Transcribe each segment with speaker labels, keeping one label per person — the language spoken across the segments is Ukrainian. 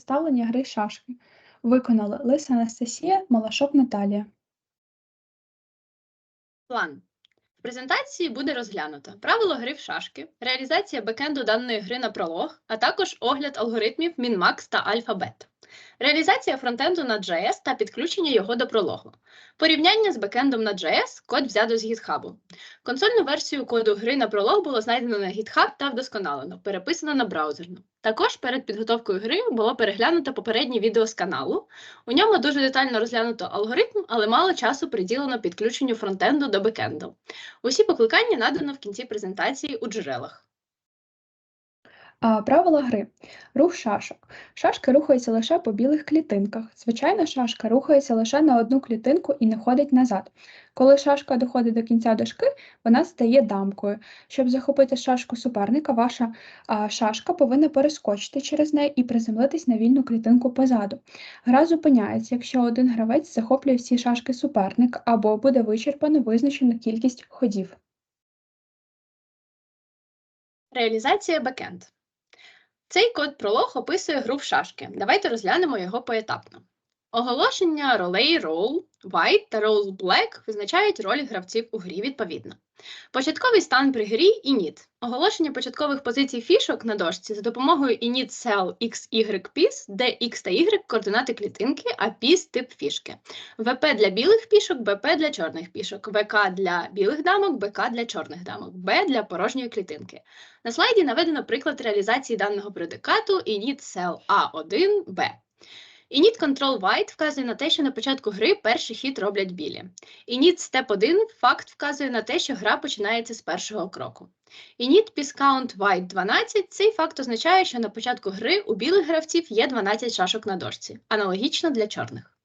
Speaker 1: представлення гри шашки. Виконали Лиса Анастасія, Малашок Наталія.
Speaker 2: План. В презентації буде розглянуто правило гри в шашки, реалізація бекенду даної гри на пролог, а також огляд алгоритмів Min-Max та Alphabet. Реалізація фронтенду на JS та підключення його до прологу. Порівняння з бекендом на JS, код взято з GitHub. Консольну версію коду гри на пролог було знайдено на GitHub та вдосконалено, переписано на браузерну. Також перед підготовкою гри було переглянуто попереднє відео з каналу. У ньому дуже детально розглянуто алгоритм, але мало часу приділено підключенню фронтенду до бекенду. Усі покликання надано в кінці презентації у джерелах.
Speaker 1: Правила гри. Рух шашок. Шашки рухаються лише по білих клітинках. Звичайна шашка рухається лише на одну клітинку і не ходить назад. Коли шашка доходить до кінця дошки, вона стає дамкою. Щоб захопити шашку суперника, ваша а, шашка повинна перескочити через неї і приземлитись на вільну клітинку позаду. Гра зупиняється, якщо один гравець захоплює всі шашки суперника або буде вичерпано визначену кількість ходів.
Speaker 2: Реалізація бекенд. Цей код пролог описує гру в шашки. Давайте розглянемо його поетапно. Оголошення ролей roll, white та roll black визначають роль гравців у грі відповідно. Початковий стан при грі init. Оголошення початкових позицій фішок на дошці за допомогою init cell x, y, piece, де x та y координати клітинки, а piece – тип фішки. ВП для білих пішок, БП для чорних пішок, ВК для білих дамок, БК для чорних дамок, Б для порожньої клітинки. На слайді наведено приклад реалізації даного предикату init cell A1, B. Init control white вказує на те, що на початку гри перший хід роблять білі. Init step 1 факт вказує на те, що гра починається з першого кроку. Init Piscount count white 12 цей факт означає, що на початку гри у білих гравців є 12 шашок на дошці, аналогічно для чорних.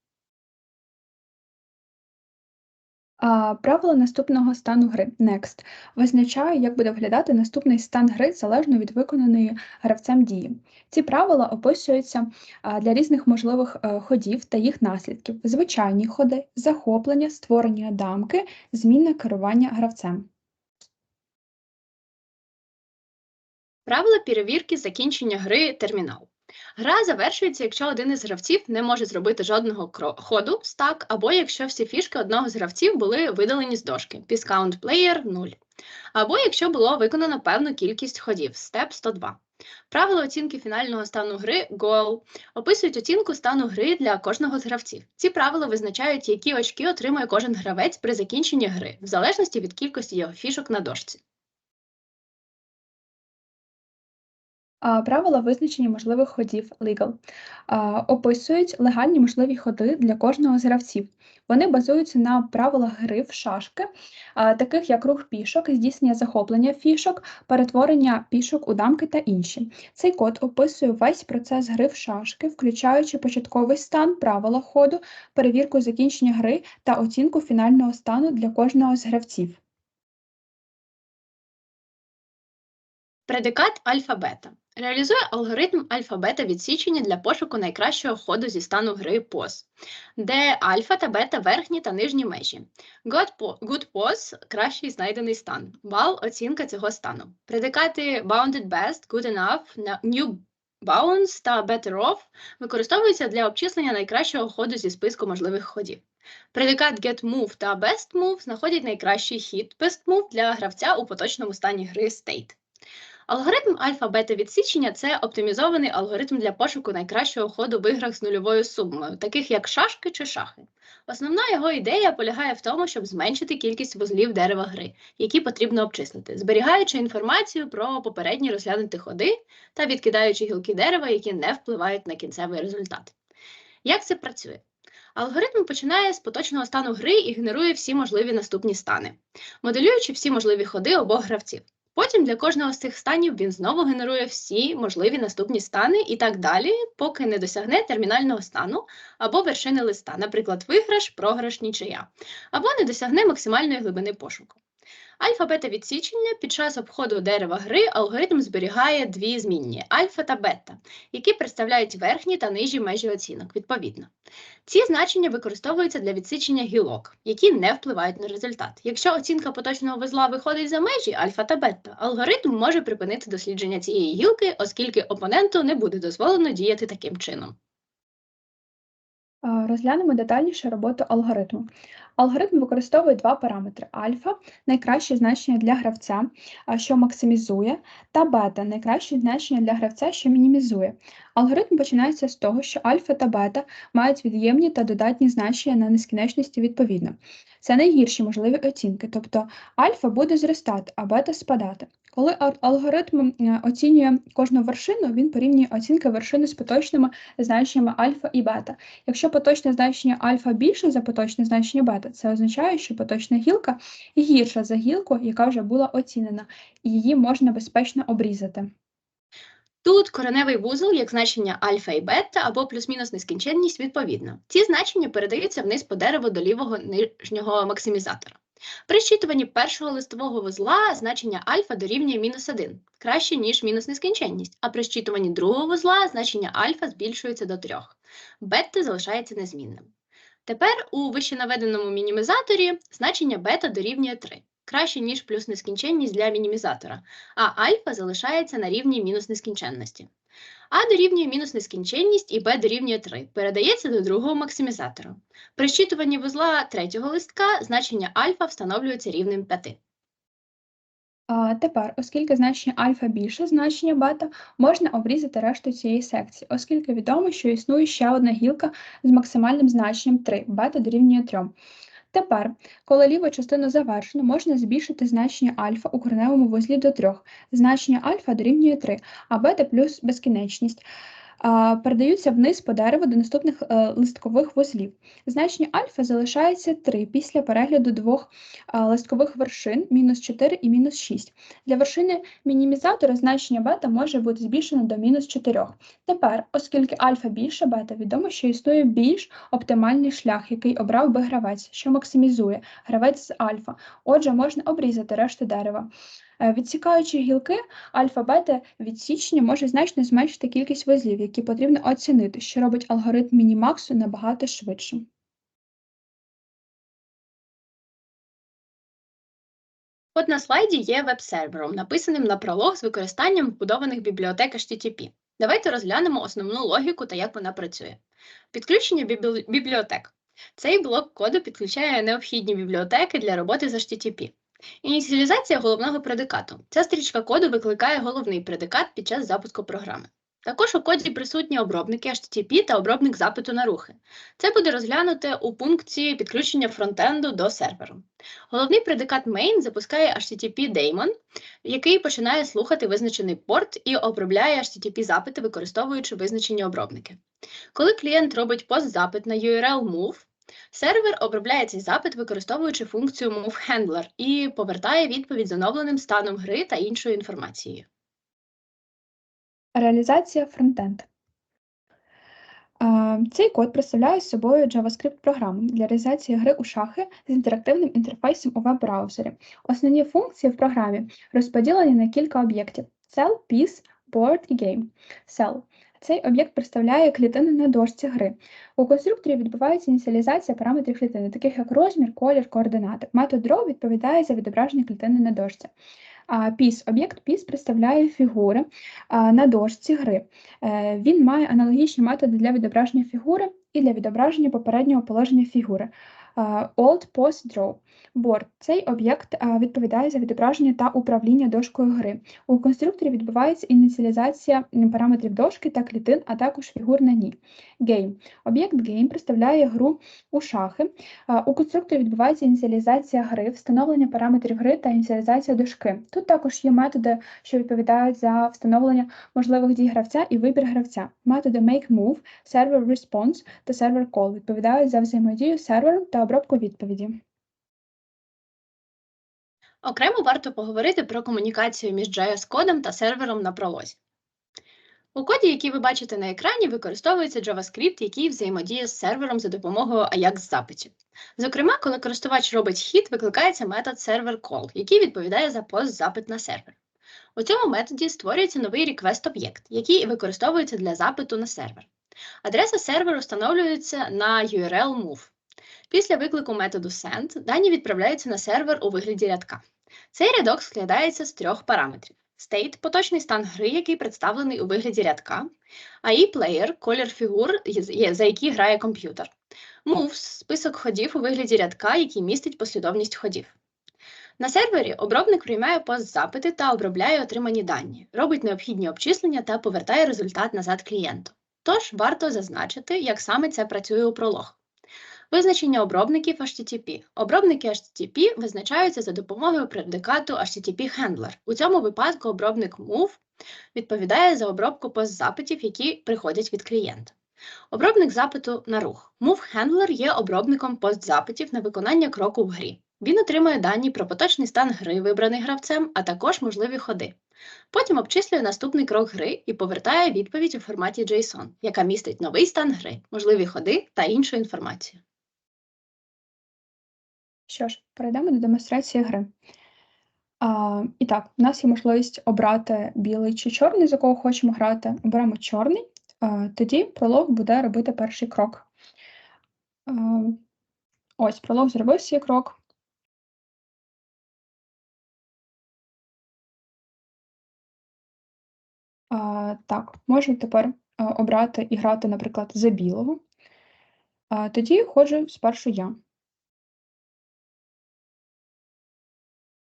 Speaker 1: Правило наступного стану гри Next визначає, як буде виглядати наступний стан гри залежно від виконаної гравцем дії. Ці правила описуються для різних можливих е, ходів та їх наслідків: звичайні ходи, захоплення, створення дамки, змінне керування гравцем.
Speaker 2: Правила перевірки закінчення гри термінал. Гра завершується, якщо один із гравців не може зробити жодного ходу стак, або якщо всі фішки одного з гравців були видалені з дошки piece count player 0, або якщо було виконано певну кількість ходів step 102. Правила оцінки фінального стану гри goal описують оцінку стану гри для кожного з гравців. Ці правила визначають, які очки отримує кожен гравець при закінченні гри, в залежності від кількості його фішок на дошці.
Speaker 1: Правила визначення можливих ходів legal описують легальні можливі ходи для кожного з гравців. Вони базуються на правилах гри в шашки, таких як рух пішок, здійснення захоплення фішок, перетворення пішок у дамки та інші. Цей код описує весь процес гри в шашки, включаючи початковий стан, правила ходу, перевірку закінчення гри та оцінку фінального стану для кожного з гравців.
Speaker 2: Предикат альфа-бета реалізує алгоритм альфа-бета відсічення для пошуку найкращого ходу зі стану гри POS, де альфа та бета верхні та нижні межі. Good, POS – кращий знайдений стан. Бал – оцінка цього стану. Предикати bounded best, good enough, new bounds та better off використовуються для обчислення найкращого ходу зі списку можливих ходів. Предикат get move та best move знаходять найкращий хід best move для гравця у поточному стані гри state. Алгоритм альфа-бета відсічення це оптимізований алгоритм для пошуку найкращого ходу в іграх з нульовою сумою, таких як шашки чи шахи. Основна його ідея полягає в тому, щоб зменшити кількість вузлів дерева гри, які потрібно обчислити, зберігаючи інформацію про попередні розглянуті ходи та відкидаючи гілки дерева, які не впливають на кінцевий результат. Як це працює? Алгоритм починає з поточного стану гри і генерує всі можливі наступні стани, моделюючи всі можливі ходи обох гравців. Потім для кожного з цих станів він знову генерує всі можливі наступні стани і так далі, поки не досягне термінального стану або вершини листа, наприклад, виграш, програш, нічия, або не досягне максимальної глибини пошуку. Альфа-бета відсічення під час обходу дерева гри алгоритм зберігає дві змінні альфа та бета, які представляють верхні та нижні межі оцінок відповідно. Ці значення використовуються для відсічення гілок, які не впливають на результат. Якщо оцінка поточного вузла виходить за межі альфа та бета, алгоритм може припинити дослідження цієї гілки, оскільки опоненту не буде дозволено діяти таким чином.
Speaker 1: Розглянемо детальніше роботу алгоритму. Алгоритм використовує два параметри: альфа найкраще значення для гравця, що максимізує, та бета найкраще значення для гравця, що мінімізує. Алгоритм починається з того, що альфа та бета мають від'ємні та додатні значення на нескінченності відповідно. Це найгірші можливі оцінки, тобто альфа буде зростати, а бета спадати. Коли алгоритм оцінює кожну вершину, він порівнює оцінки вершини з поточними значеннями альфа і бета. Якщо поточне значення альфа більше за поточне значення бета, це означає, що поточна гілка гірша за гілку, яка вже була оцінена, і її можна безпечно обрізати.
Speaker 2: Тут кореневий вузол як значення альфа і бета або плюс-мінус нескінченність відповідно. Ці значення передаються вниз по дереву до лівого нижнього максимізатора. При щитуванні першого листового вузла значення альфа дорівнює мінус 1, краще, ніж мінус нескінченність, а при щитуванні другого вузла значення альфа збільшується до 3. Бета залишається незмінним. Тепер у вищенаведеному мінімізаторі значення бета дорівнює 3, краще, ніж плюс нескінченність для мінімізатора, а альфа залишається на рівні мінус нескінченності. А дорівнює мінус нескінченність і Б дорівнює 3, передається до другого максимізатора. При щитуванні вузла третього листка значення альфа встановлюється рівнем 5.
Speaker 1: Тепер, оскільки значення альфа більше значення бета, можна обрізати решту цієї секції, оскільки відомо, що існує ще одна гілка з максимальним значенням 3, бета дорівнює 3. Тепер, коли ліву частину завершено, можна збільшити значення альфа у кореневому вузлі до 3. Значення альфа дорівнює 3, а бета плюс безкінечність. Передаються вниз по дереву до наступних е, листкових вузлів. Значення альфа залишається 3 після перегляду двох е, листкових вершин мінус 4 і мінус 6. Для вершини мінімізатора значення бета може бути збільшено до мінус 4. Тепер, оскільки альфа більше бета, відомо, що існує більш оптимальний шлях, який обрав би гравець, що максимізує гравець з альфа. Отже, можна обрізати решту дерева. Е, Відсікаючи гілки, альфа-бета відсічення може значно зменшити кількість вузлів, які потрібно оцінити, що робить алгоритм мінімаксу набагато швидшим.
Speaker 2: От на слайді є веб-сервером, написаним на пролог з використанням вбудованих бібліотек HTTP. Давайте розглянемо основну логіку та як вона працює. Підключення бібліотек. Цей блок коду підключає необхідні бібліотеки для роботи з HTTP. Ініціалізація головного предикату. Ця стрічка коду викликає головний предикат під час запуску програми. Також у коді присутні обробники HTTP та обробник запиту на рухи. Це буде розглянуте у пункті підключення фронтенду до серверу. Головний предикат main запускає HTTP daemon, який починає слухати визначений порт і обробляє HTTP запити, використовуючи визначені обробники. Коли клієнт робить пост-запит на URL move, сервер обробляє цей запит, використовуючи функцію movehandler і повертає відповідь з оновленим станом гри та іншою інформацією.
Speaker 1: Реалізація фронтенд. Цей код представляє собою JavaScript-програму для реалізації гри у шахи з інтерактивним інтерфейсом у веб-браузері. Основні функції в програмі розподілені на кілька об'єктів: Cell, Piece, Board і Game. Cell. Цей об'єкт представляє клітину на дошці гри. У конструкторі відбувається ініціалізація параметрів клітини, таких як розмір, колір, координати. Метод draw відповідає за відображення клітини на дошці. А Об'єкт Piece представляє фігури на дошці гри. Е, Він має аналогічні методи для відображення фігури і для відображення попереднього положення фігури. Old Post Draw. Board. Цей об'єкт відповідає за відображення та управління дошкою гри. У конструкторі відбувається ініціалізація параметрів дошки та клітин, а також фігур на ній. Game. Об'єкт Game представляє гру у шахи. У конструкторі відбувається ініціалізація гри, встановлення параметрів гри та ініціалізація дошки. Тут також є методи, що відповідають за встановлення можливих дій гравця і вибір гравця. Методи make move, server response та server call відповідають за взаємодію з сервером та обробку відповіді.
Speaker 2: Окремо варто поговорити про комунікацію між JS-кодом та сервером на пролозі. У коді, який ви бачите на екрані, використовується JavaScript, який взаємодіє з сервером за допомогою Ajax запитів. Зокрема, коли користувач робить вхід, викликається метод server-call, який відповідає за пост-запит на сервер. У цьому методі створюється новий request-об'єкт, який використовується для запиту на сервер. Адреса серверу встановлюється на URL move. Після виклику методу send дані відправляються на сервер у вигляді рядка. Цей рядок складається з трьох параметрів: state – поточний стан гри, який представлений у вигляді рядка, AI player – колір фігур, за які грає комп'ютер, moves – список ходів у вигляді рядка, який містить послідовність ходів. На сервері обробник приймає пост-запити та обробляє отримані дані, робить необхідні обчислення та повертає результат назад клієнту. Тож варто зазначити, як саме це працює у пролог. Визначення обробників HTTP. Обробники HTTP визначаються за допомогою предикату HTTP Handler. У цьому випадку обробник move відповідає за обробку постзапитів, які приходять від клієнта. Обробник запиту на рух. Move Handler є обробником постзапитів на виконання кроку в грі. Він отримує дані про поточний стан гри, вибраний гравцем, а також можливі ходи. Потім обчислює наступний крок гри і повертає відповідь у форматі JSON, яка містить новий стан гри, можливі ходи та іншу інформацію.
Speaker 1: Що ж, перейдемо до демонстрації гри. А, і так, у нас є можливість обрати білий чи чорний, з якого хочемо грати. Оберемо чорний, а, тоді пролог буде робити перший крок. А, ось, пролог зробив свій крок. А, так, можу тепер обрати і грати, наприклад, за білого. А, тоді ходжу спершу я.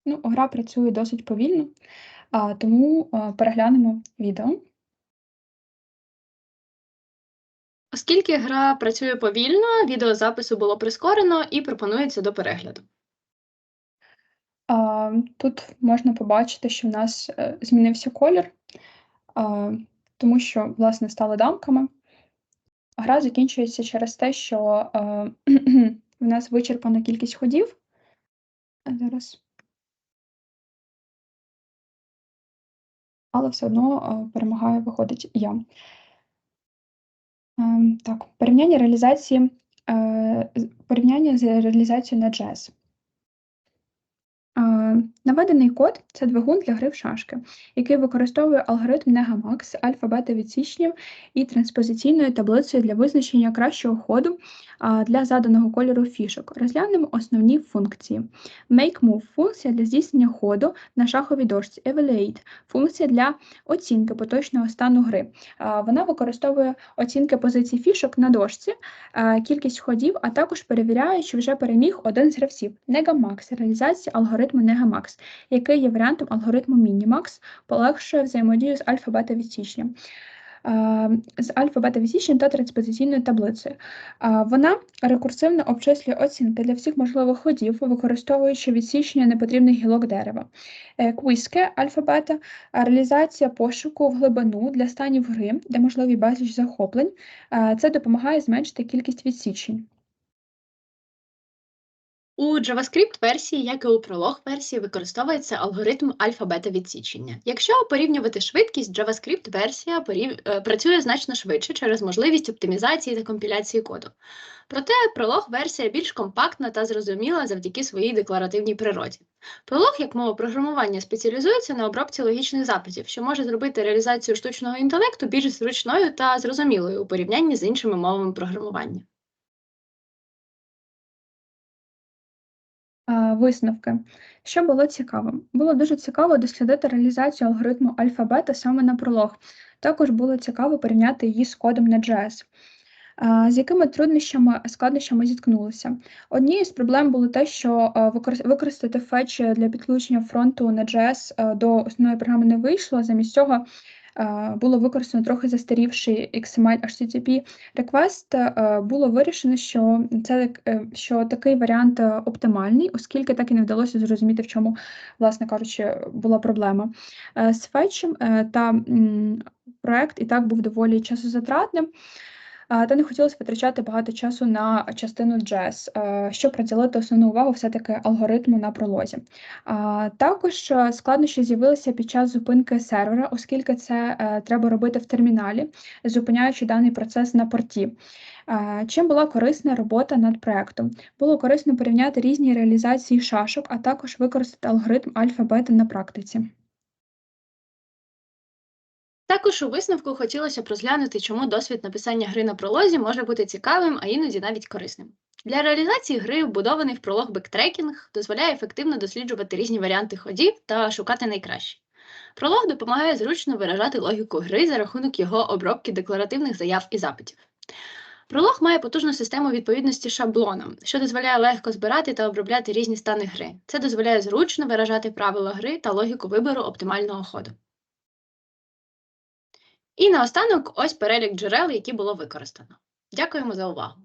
Speaker 1: Ну, гра працює досить повільно, а, тому а, переглянемо відео.
Speaker 2: Оскільки гра працює повільно, відеозапису було прискорено і пропонується до перегляду.
Speaker 1: А, тут можна побачити, що в нас е, змінився колір, а, тому що, власне, стали дамками. Гра закінчується через те, що е, в нас вичерпана кількість ходів. А Зараз. Але все одно перемагаю, перемагає, виходить я. Ем, Так, порівняння реалізації, е, порівняння з реалізацією на джаз. Наведений код це двигун для гри в шашки, який використовує алгоритм Negamax, альфа-бета відсічнів і транспозиційною таблицею для визначення кращого ходу для заданого кольору фішок. Розглянемо основні функції. Make move – функція для здійснення ходу на шаховій дошці. Evaluate – функція для оцінки поточного стану гри. Вона використовує оцінки позицій фішок на дошці, кількість ходів, а також перевіряє, чи вже переміг один з гравців. Negamax – реалізація алгоритму Negamax, який є варіантом алгоритму Minimax, полегшує взаємодію з альфа-бета відсічням. З альфа-бета відсічням та транспозиційною таблицею. Вона рекурсивно обчислює оцінки для всіх можливих ходів, використовуючи відсічення непотрібних гілок дерева. Е, Квізки альфа-бета реалізація пошуку в глибину для станів гри, де можливі безліч захоплень. Це допомагає зменшити кількість відсічень.
Speaker 2: У JavaScript версії, як і у пролог версії, використовується алгоритм альфа-бета відсічення. Якщо порівнювати швидкість, JavaScript версія порів... е, працює значно швидше через можливість оптимізації та компіляції коду. Проте пролог версія більш компактна та зрозуміла завдяки своїй декларативній природі. Пролог, як мова програмування, спеціалізується на обробці логічних запитів, що може зробити реалізацію штучного інтелекту більш зручною та зрозумілою у порівнянні з іншими мовами програмування.
Speaker 1: Висновки. Що було цікавим? Було дуже цікаво дослідити реалізацію алгоритму альфа-бета саме на пролог. Також було цікаво порівняти її з кодом на JS. З якими труднощами, складнощами зіткнулися? Однією з проблем було те, що використ- використати фетч для підключення фронту на JS до основної програми не вийшло. Замість цього було використано трохи застарівший XML HTTP request. Е, Було вирішено, що це е, що такий варіант е, оптимальний, оскільки так і не вдалося зрозуміти, в чому, власне кажучи, була проблема. Е, З фетчем е, та проект і так був доволі часозатратним. Та не хотілося витрачати багато часу на частину джез, е, щоб приділити основну увагу все-таки алгоритму на пролозі. Також складнощі з'явилися під час зупинки сервера, оскільки це е, треба робити в терміналі, зупиняючи даний процес на порті. Чим була корисна робота над проектом? Було корисно порівняти різні реалізації шашок, а також використати алгоритм альфа-бета на практиці.
Speaker 2: Також у висновку хотілося б розглянути, чому досвід написання гри на пролозі може бути цікавим, а іноді навіть корисним. Для реалізації гри вбудований в пролог бектрекінг дозволяє ефективно досліджувати різні варіанти ходів та шукати найкращі. Пролог допомагає зручно виражати логіку гри за рахунок його обробки декларативних заяв і запитів. Пролог має потужну систему відповідності шаблонам, що дозволяє легко збирати та обробляти різні стани гри. Це дозволяє зручно виражати правила гри та логіку вибору оптимального ходу. І наостанок ось перелік джерел, які було використано. Дякуємо за увагу!